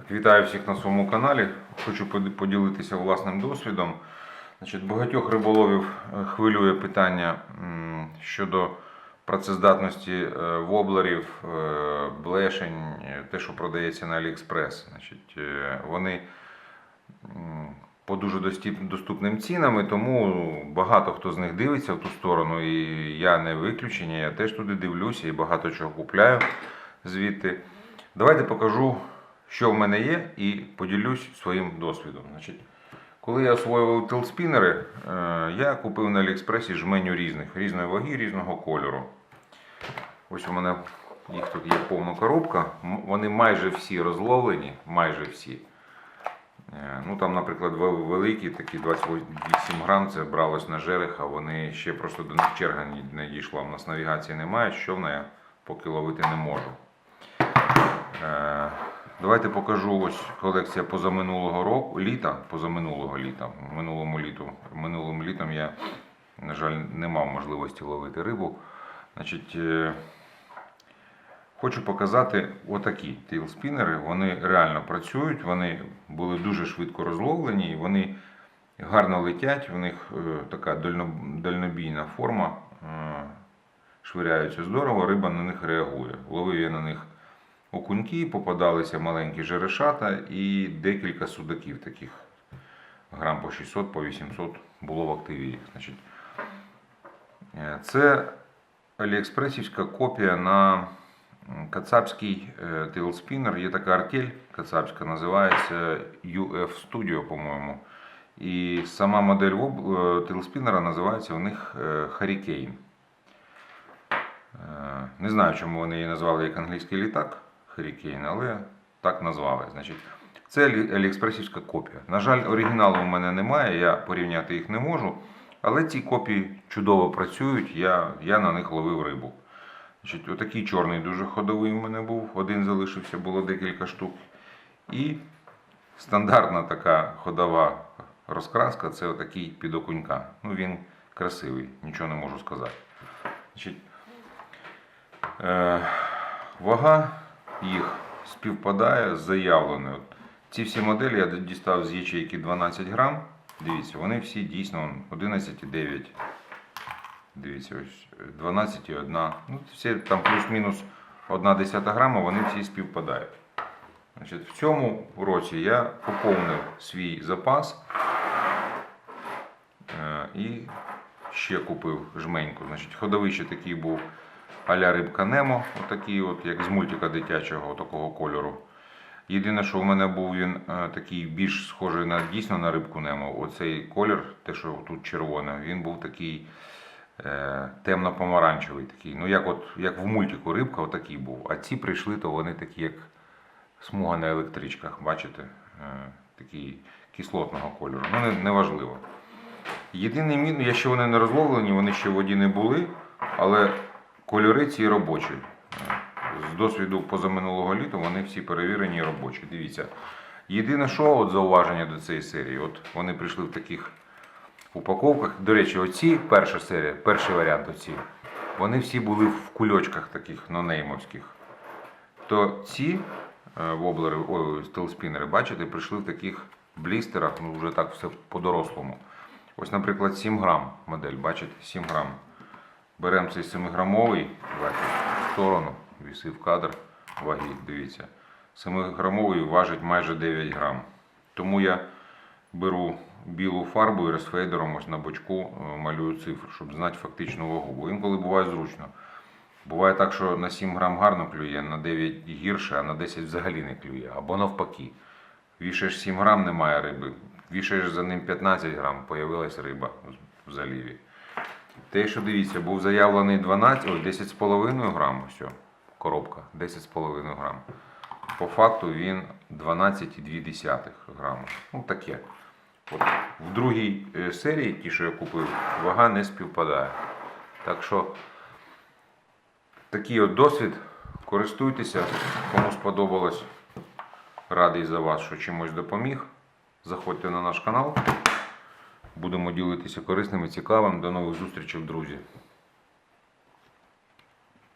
Так, вітаю всіх на своєму каналі. Хочу поділитися власним досвідом. Значить, багатьох риболовів е, хвилює питання щодо працездатності е, воблерів, е, блешень, те, що продається на Аліекспрес. Значить, вони по дуже доступним цінам, тому багато хто з них дивиться в ту сторону, і я не виключення, я теж туди дивлюся і багато чого купляю звідти. Давайте покажу, що в мене є, і поділюсь своїм досвідом. Значить, коли я освоював телспінери, е, я купив на Аліекспресі жменю різних, різної ваги, різного кольору. Ось у мене їх тут є повна коробка. Вони майже всі розловлені, майже всі. Е, Ну там, наприклад, великі, такі 28 грам, це бралось на жерех, а вони ще просто до них черга не дійшла. У нас навігації немає, що в неї поки ловити не можу. Давайте покажу ось колекція позаминулого року, літа, позаминулого літа. Минулому літу, минулим літом я, на жаль, не мав можливості ловити рибу. Значить, е, хочу показати отакі тейлспінери. Вони реально працюють, вони були дуже швидко розловлені, вони гарно летять, в них е, така дальнобійна форма. е, Швиряються здорово, риба на них реагує. Ловив я на них окуньки, попадалися маленькі жерешата і декілька судаків таких. Грам по 600, по 800 було в активі. Значить, е, це аліекспресівська копія на кацапський е, тейлспінер. Є така артель кацапська, називається UF Studio, по-моєму. І сама модель е, тейлспінера називається у них Hurricane. Не знаю, чому вони її назвали як англійський літак Hurricane, але так назвали. Значить, це Алі- аліекспресівська копія. На жаль, оригіналу у мене немає, я порівняти їх не можу. Але ці копії чудово працюють, я, я на них ловив рибу. Значить, отакий чорний дуже ходовий у мене був, один залишився, було декілька штук. І стандартна така ходова розкраска це отакий під окунька. Ну, він красивий, нічого не можу сказати. Значить, Е, Вага їх співпадає з заявленою. Ці всі моделі я дістав з ячейки 12 грам. Дивіться, вони всі дійсно 11,9. Дивіться, ось 12,1. Ну, всі там плюс-мінус 1 десята грама, вони всі співпадають. Значить, в цьому році я поповнив свій запас е, і ще купив жменьку. Значить, ходовий ще такий був а-ля рибка Немо, отакий, от, як з мультика дитячого такого кольору. Єдине, що в мене був він е, такий більш схожий на дійсно на рибку Немо. Оцей колір, те, що тут червоне, він був такий е, темно-помаранчевий. Такий. Ну, як, от, як в мультику рибка, отакий був. А ці прийшли, то вони такі, як смуга на електричках, бачите? Е, такий кислотного кольору. Ну, не, неважливо. Єдиний мінус, якщо вони не розловлені, вони ще в воді не були, але кольори ці робочі. З досвіду позаминулого літа вони всі перевірені і робочі. Дивіться. Єдине, що от зауваження до цієї серії, от вони прийшли в таких упаковках. До речі, оці перша серія, перший варіант оці, вони всі були в кульочках таких нонеймовських. То ці е, воблери, ой, стелспінери, бачите, прийшли в таких блістерах, ну вже так все по-дорослому. Ось, наприклад, 7 грам модель, бачите, 7 грам. Беремо цей 7-грамовий, давайте в сторону, вісив кадр ваги, дивіться. 7-грамовий важить майже 9 грам. Тому я беру білу фарбу і розфейдером ось на бочку е, малюю цифру, щоб знати фактичну вагу. Бо інколи буває зручно. Буває так, що на 7 грам гарно клює, на 9 гірше, а на 10 взагалі не клює. Або навпаки. Вішаєш 7 грам, немає риби. Вішаєш за ним 15 грам, появилась риба в заливі. Те, що дивіться, був заявлений 12, ой, 10,5 грам, все, коробка, 10,5 грам. По факту він 12,2 грама. Ну таке. От, в другій е, серії, ті, що я купив, вага не співпадає. Так що такий от досвід. Користуйтеся, кому сподобалось. Радий за вас, що чимось допоміг. Заходьте на наш канал. Будемо ділитися корисним і цікавим. До нових зустрічей, друзі.